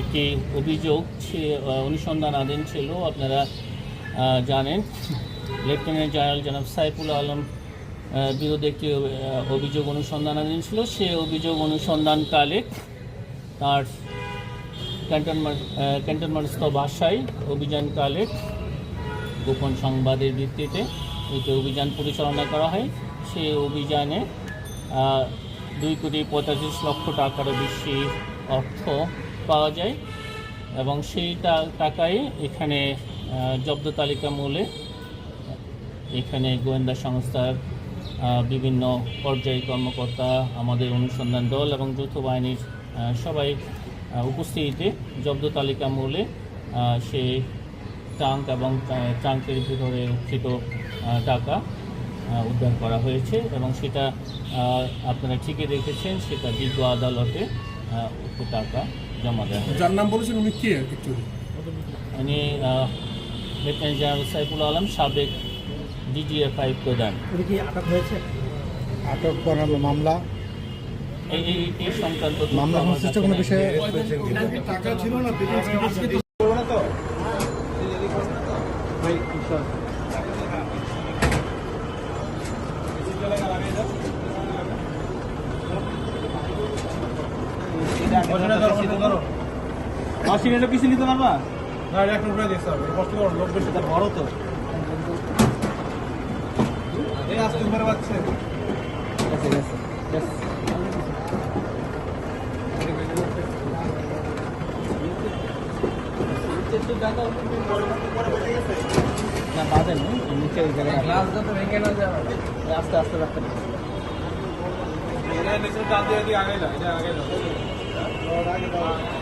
একটি অভিযোগ আহ, অনুসন্ধানাধীন ছিল আপনারা জানেন। লেফটেন্যান্ট জেনারেল জনাব সাইফুল আলম আহ, বিরুদ্ধে একটি অভিযোগ অনুসন্ধানাধীন ছিল। সে অভিযোগ অনুসন্ধানকালে তার ক্যান্টনমেন্ট ক্যান্টনমেন্টস্থ বাসায় অভিযানকালে গোপন সংবাদের ভিত্তিতে একটি অভিযান পরিচালনা করা হয়। সেই অভিযানে দুই কোটি পঁচাশি লক্ষ টাকারও বেশি অর্থ পাওয়া যায় এবং সেই টা- টাকায় এখানে জব্দ তালিকা মূলে এখানে গোয়েন্দা সংস্থার বিভিন্ন পর্যায়ে কর্মকর্তা, আমাদের অনুসন্ধান দল এবং যৌথ বাহিনীর সবাই উপস্থিতিতে জব্দ তালিকা মূলে সে ট্রাঙ্ক এবং ট্রাঙ্কের ভিতরে রক্ষিত টাকা উদ্ধার করা হয়েছে এবং সেটা আপনারা ঠিকই দেখেছেন, সেটা বিজ্ঞ আদালতে টাকা জমা দেওয়া যার নাম বলেছেন উনি কে উনি লেফটেন্যান্ট জেনারেল সাইফুল আলম সাবেক ডিজিএফআই প্রধান। উনি কি আটক হয়েছে? আটক করানো মামলা। এই এই- এই সংক্রান্ত মামলা সংশ্লিষ্ট কোনো বিষয়ে টাকা ছিল না মাসিনেটা পিছিয়ে নিতে পারবা? না এখন উঠে দিয়েছে আমি কষ্ট করো লোক বেশি। এটা বড় তো। এই আজকে মেরে পাচ্ছে। না বাজে না নিচে ওই জায়গায় রাখো। ভেঙে না যাবে। আস্তে আস্তে রাখতে হবে। নিচে টান দিয়ে আগে না এটা আগে না Thank you.